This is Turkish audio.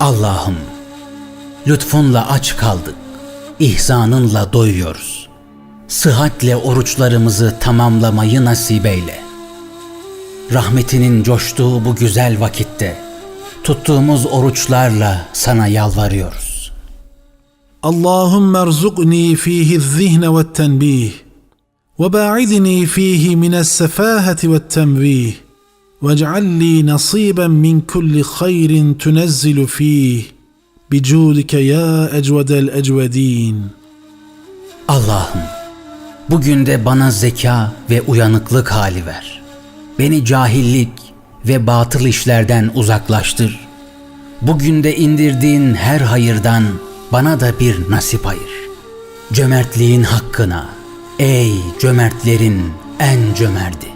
Allah'ım lütfunla aç kaldık, ihsanınla doyuyoruz. Sıhhatle oruçlarımızı tamamlamayı nasip eyle. Rahmetinin coştuğu bu güzel vakitte tuttuğumuz oruçlarla sana yalvarıyoruz. Allahümme erzukni fihi zihne ve tenbih ve ba'idni fihi mines sefahati ve tenbih واجعل لي نصيبا من كل خير تنزل فيه بجودك يا اجود الاجودين Allah'ım, bugün de bana zeka ve uyanıklık hali ver. Beni cahillik ve batıl işlerden uzaklaştır. Bugün de indirdiğin her hayırdan bana da bir nasip ayır. Cömertliğin hakkına, ey cömertlerin en cömerti.